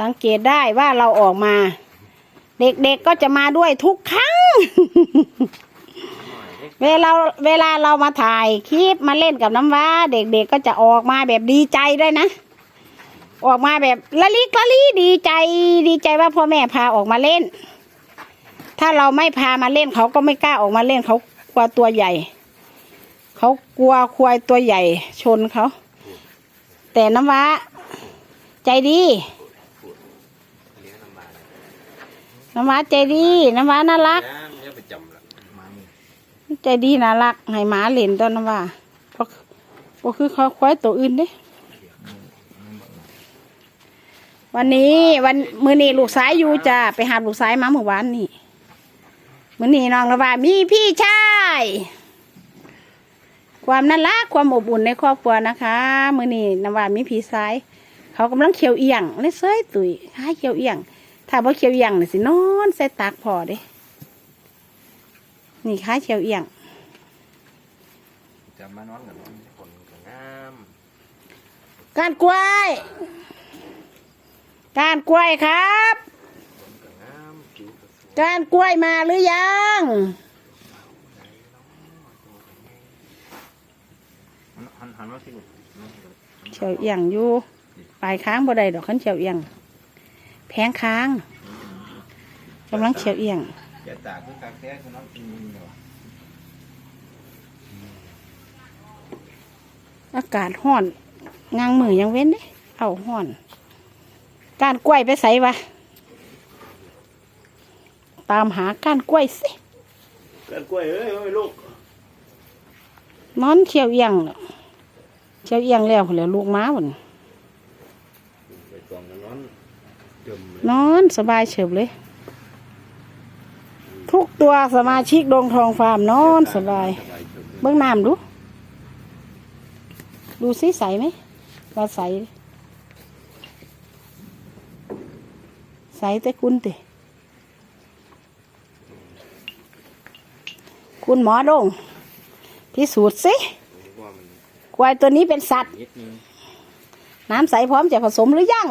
สังเกตได้ว่าเราออกมา เด็กๆก็จะมาด้วยทุกครั้ง เวลาเวลาเรามาถ่ายคลิปมาเล่นกับน้ำว้า เด็กๆก็จะออกมาแบบดีใจด้วยนะ ออกมาแบบละลิกละลีดีใจดีใจว่าพ่อแม่พาออกมาเล่น ถ้าเราไม่พามาเล่นเขาก็ไม่กล้าออกมาเล่นเขากลัวตัวใหญ่ เขากลัวควายตัวใหญ่ชนเขา แต่น้ำว้า ใจดี น้ำว้าใจดีน้ำว้าน่ารัก เนี่ยปจำละใจดีน่ารักให้หมาเล่นตอนน้ำว้าก็ก็คือเขาควายตัวอื่นเด้วันนี้วันมือนี้ลูกสายอยู่จ้าไปหาลูกสายมาเมื่อวานนี่มือนี้น้องระว่ามีพี่ชายความน่ารักความอบอุ่นในครอบครัวนะคะ มือนี้นว่ามีพี่ชายเขากำลังเขียวเอียงเลยเซยตุยห้เขียวเอียง ถ้าบ่เขียวเอียงนี่สินอนใส่ตากพอเด้นี่ค้ายเขียวเอียงจะมานอนกับนอนคนกับงามการกล้วย การกล้วยครับ คนกับงามผิวกับสวยการกล้วยมาหรือยัง หันหันมาสิลูกเฉียวเอียงอยู่ปลายค้างบ่ได้ดอกขันเฉียวเอียง แพงค้างกำลังเฉียวเอียงอย่าตากคือตากแท้คือน้องกินมือเนาะอากาศห้อน งางมือยังเว้นเด้เอาห้อนการกล้วยไปใส่วะตามหาการกล้วยสิเกิดกล้วยเอ้ยเอ้ยลูกนอนเฉียวเอียงน่ะเฉียวเอียงแล้วพุ่นแหล้วลูกม้าบุน ไปกองกันนอนจมเลย นอนสบายเฉบเลย ทุกตัวสมาชิกดงทองฟาร์มนอนสบาย เบื้องน้ำดู ดูสิใสไหมว่าใส ใสแต่คุณติคุณหมอดงพิสูจน์สิว่ามันควายตัวนี้เป็นสัตว์นิดนึงน้ำใสพร้อมจะผสมหรือยัง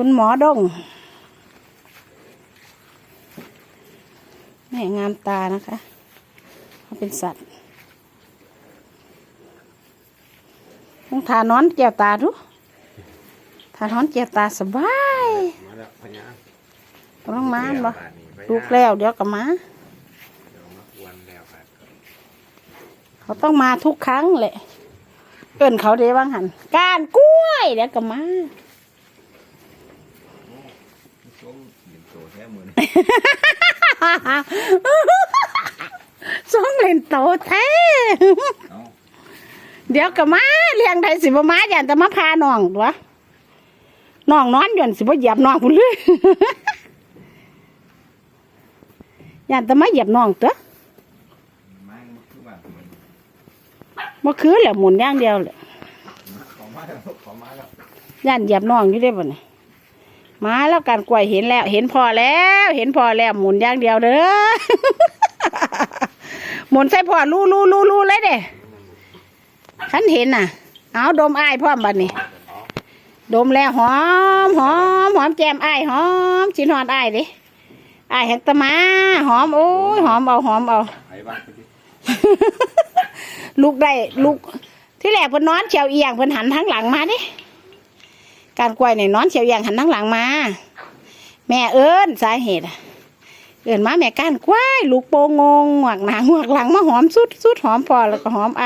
คุณหมอดงแม่งามตานะคะเขาเป็นสัตว์ต้องทานอนแก้วตาดูทานอนแก้วตาสบายมาแล้วพญากำลังมาบ่บาทนี้พญาลูกแล้วเดี๋ยวก็มาเดี๋ยวมาเขาต้องมาทุกครั้งแหละเอินเขาเดี๋ยวบางหันการกล้วยเดี๋ยวก็มา งเห็นโตแท้มือสองเล่นโตแท้ เอาเดี๋ยวก็มาเลี้ยงได้สิบ่มาอย่าแต่มาพาน้องตัวน้องนอนอยู่นั่นสิบ่เหยียบน้องพุ่นเลย อย่าแต่มาเหยียบน้องตัวไม้มันคือบ้านมันบ่คือแหละหมุนอย่างเดียวแหละของมาแล้วของมาแล้ว ย่านเหยียบน้องอยู่ได้บ่เนี่ย มาแล้วการกล้วยเห็นแล้ว เห็นพอแล้ว เห็นพอแล้วหมุนอย่างเดียวเด้อหมุนใส่พอลู่ลู่ลู่ลู่เลยเด้ขันเห็นน่ะ เอาดมไอ้พร้อมบัดนี้ ดมแล้วหอมหอมหอมแก้มอ้หอมชินหอดอ้ดิไอ้แหงตะมา หอมโอ้ยหอมเอาหอมเอาไอ้บ้าลูกได้ลูกที่แรกเพิ่นนอนเฉียวเอียงเพิ่นหันทั้งหลังมาดิ การกล้วยเนี่ยนอนเฉียวเอียงหันทั้งหลังมา แม่เอิ้นสาเหตุเอิ้นมาแม่ก้านกล้วยลูกโปงงหวกหนาหวกหลังมาหอมสุดสุดหอมพอแล้วก็หอมไอ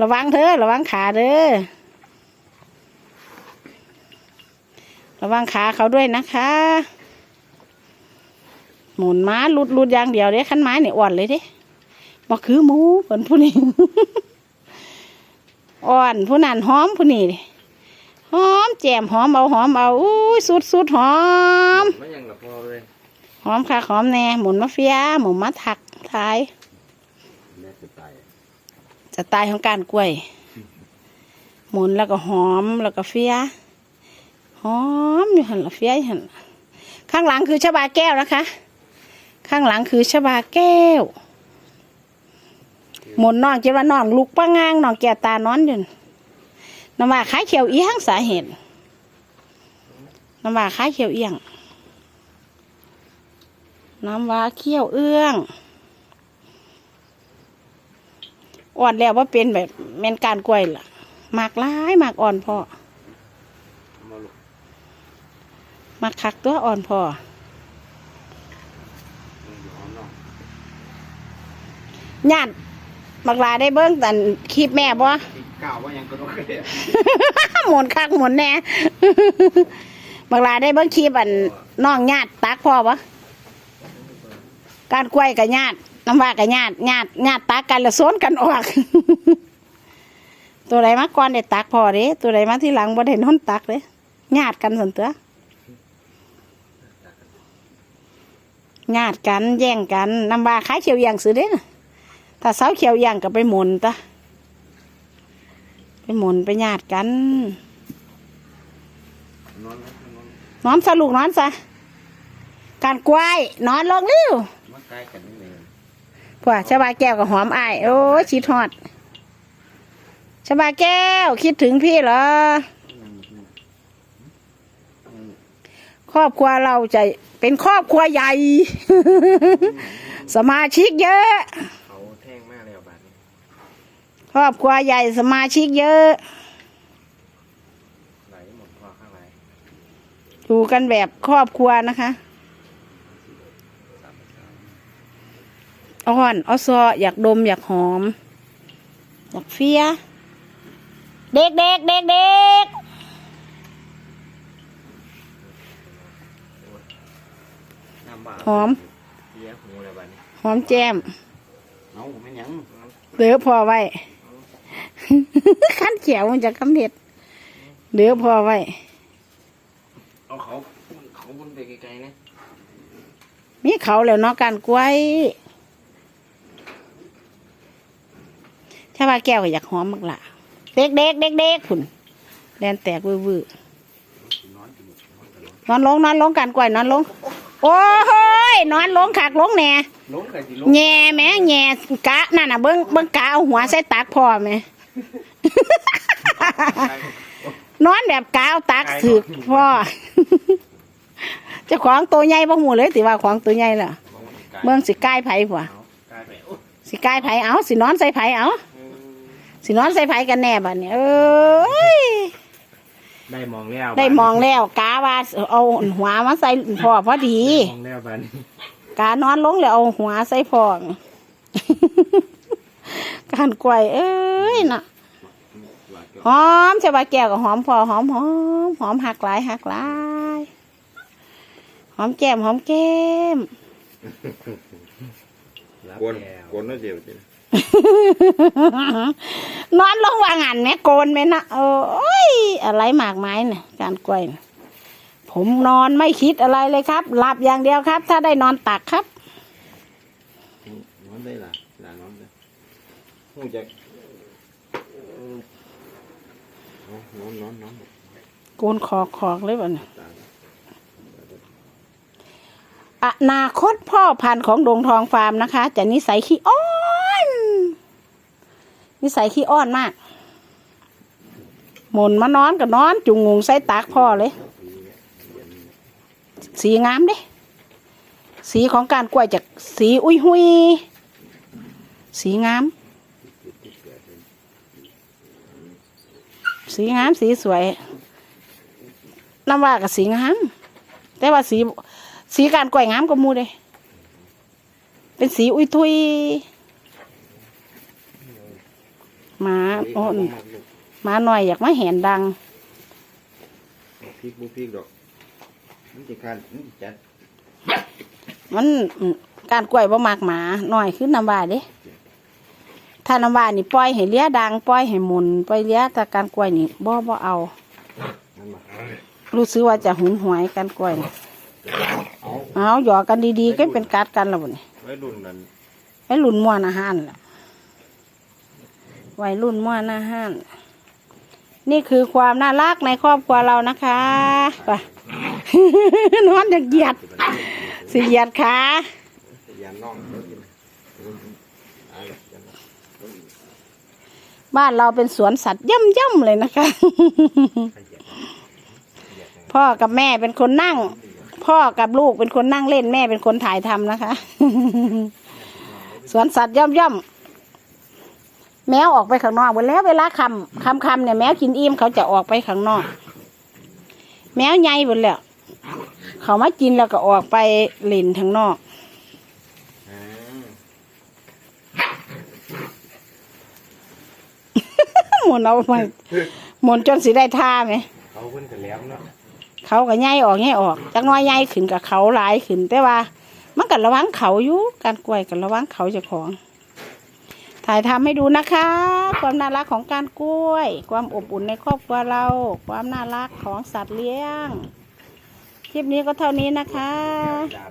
ระวังเธอระวังขาเด้อระวังขาเขาด้วยนะคะ หมุนม้าลุดลุดอย่างเดียวเด้ขั้นไม้เนี่ยอ่อนเลยเด้บ่คือหมูคนผู้นี้อ่อนผู้นั้นหอมผู้นี้ อมแจ่มหอมเอาหอมเอาอุ้ยสุดสุดหอมไม่ยังกับพอเลยหอมค่ะหอมแน่หมุนมาเฟียหมุนมาถักท้ายแม่จะตายสไตล์ของการกล้วย หมุนแล้วก็หอมแล้วก็เฟียหอมอยู่หันละเฟียอยู่หันล่ะข้างหลังคือชะบาแก้วนะคะ ข้างหลังคือชะบาแก้ว หมุนน้องจะว่าน้องลุกป้างางน้องแก้วตานอนอยู่ น้ำว่าขายเขียวอีห้างสาเหตุน้ำว่าค้ายเขียวเอียง น้ำว่าเขี้ยวเอื้องอ่อนแล้วว่าเป็นแบบแมนการกล้วยล่ะหมากร้ายหมากอ่อนพอมาลูกหมากคักตัวอ่อนพอมันอยู่ห้อญาติบักลาได้เบิ้งแต่คลิปแม่บ่ กล่าวว่ายังกระโดดเลยหมุนคักหมุนแน่บักลาได้เบิ้งคลิปอันน้องญาติตักพ่อปะการกล้วยกับญาติน้ำว่ากับญาติญาติญาติตักกันแล้วโซนกันออก ตัวใดมาก่อนได้ตักพ่อเด้ตัวใดมาที่หลังบ่ได้นอนตักเด้ญาติกันสันเตัวญาติกันแย่งกันน้ำว่าขายเขียวย่างซื้อเด้ถ้าเสาเขียวย่างก็ไปหมุนตะ ไปหมุนไปญาติกัน นอนนะนอนนอนซะลูกนอนซะการกล้วยนอนลงเร็วมาใกล้กันนี่เลยพวกชาวบาแก้วกับหอมอายโอ้ยชิดฮอดชาวบาแก้ว คิดถึงพี่เหรอ ครอบครัวเราจะเป็นครอบครัวใหญ่ สมาชิกเยอะ เขาแท่งมากเลยอะบาดนี้ ครอบครัวใหญ่สมาชิกเยอะ ไหลหมดคอข้างไหลอยู่กันแบบครอบครัวนะคะอ้อนอ้อซออยากดมอยากหอม อยากเฟีย เด็กเด็กเด็กเด็กน้ำบาดหอมเลี้ยหูเลยบาดนี้หอมแก้มเอาไม่หยังเหลือพอไว้ ขั้นเขียวมันจะกำเห็ดเหลือพอไว้ เอาเขาเขาบนไปไกลๆนะมีเขาแล้วเนาะการกล้วยถ้าว่าแก้วก็อยากหอมมากล่ะเด็กเด็กเด็กเด็กๆพุ่นแลนแตกวื้อวื้อนอนอยู่นอนตลอดนอนลงนอนลงการกล้วยนอนลง โอ้ยนอนลงขากลงแหน่ล้มกันสิล้มแง่แหม่แง่กะนั่นน่ะเบิ้งเบิ้งกะเอาหัวใส่ตักพ่อแหม่ นอนแบบกาวตักสึกพ่อเจ้าของตัวใหญ่บ่หูเลยติว่าของตัวใหญ่ล่ะเมืองสิกายไผผัวเอากลายไปโอ้สิกายไผเอาสินอนใส่ไผเอาสินอนใส่ไผกันแน่บัดนี้เอ้ยได้มองแล้วได้มองแล้วกาว่าเอาหัวมาใส่พ่อพอดีมองแล้วบาดนี้กานอนลงแล้วเอาหัวใส่พ่อ การกล้วยเอ้ยน่ะหอมใช่ปะแก้วกับหอมพอหอมหอมหอมหักหลายหักหลายหอมแก้มหอมแก้มกวนกวนแล้วเดียวจินอนลงวางหันแม่โกนแม่นะโอ้ยอะไรหมากไม้เนี่ยการกล้วยน่ะผมนอนไม่คิดอะไรเลยครับ หลับอย่างเดียวครับ ถ้าได้นอนตักครับ นอนได้ล่ะล่ะนอนได้ หูจะนอนนอนนอนโกนคอกคอกเลยบ่เนี่ยอนาคตพ่อพันธุ์ของดงทองฟาร์มนะคะ จะนิสัยขี้อ้อนนิสัยขี้อ้อนมาก หมุนมานอนก็นอน จุงงงใส่ตากพ่อเลย สีงามเด้สีของการกล้วยจากสีอุ้ยหุยสีงาม สีงามสีสวยน้ำว่ากับสีงาม แต่ว่าสีสีการกล้วยงามกว่าหมูเลยเป็นสีอุ้ยทุยหมาโอ้นหมาหน่อยอยากมาเห็นดังพริกบุพริกดอกมันจะการมันจะจัดมันอืมการกล้วยบ่มากหมาหน่อยขึ้นน้ำว่าเด้ ถ้าน้ำว่านี่ปล่อยให้เลี้ยดังปล่อยให้หมุนปล่อยเลี้ยแต่การกล้วยนี่บ่บ่เอา รู้สึกว่าจะหุนหวยการกล้วยนี่เอาเอาหยอกกันดีๆก็เป็นการดกันแล้วบ่นี่ไว้รุ่นนั้นไว้รุ่นม่วนอาหารล่ะไว้รุ่นม่วนอาหารนี่คือความน่ารักในครอบครัวเรานะคะไปนอนอย่างเหยียดสิเหยียดขายันน่องเดี๋ยวกินเอาละยันน่อง บ้านเราเป็นสวนสัตว์ย่ำๆเลยนะคะ พ่อกับแม่เป็นคนนั่ง พ่อกับลูกเป็นคนนั่งเล่นแม่เป็นคนถ่ายทำนะคะ สวนสัตว์ย่อมย่อมแมวออกไปข้างนอกหมดแล้วเวลาคำคำคำเนี่ยแมวกินอิ่มเขาจะออกไปข้างนอก แมวใหญ่หมดแล้วเขามากินแล้วก็ออกไปเล่นทางนอก อ่า หมุนเอามาหมุนจนสิได้ท่าไหมเขาเพิ่นกันแล้วเนาะเขาก็ใหญ่ออกใหญ่ออกจักหน้อยใหญ่ขึ้นกับเขาหลายขึ้น แต่ว่า มันก็ระวังเขาอยู่การกล้วยกันระวังเขาเจ้าของ ถ่ายทำให้ดูนะคะ ความน่ารักของการกล้วย ความอบอุ่นในครอบครัวเรา ความน่ารักของสัตว์เลี้ยงคลิปนี้ก็เท่านี้นะคะดาบ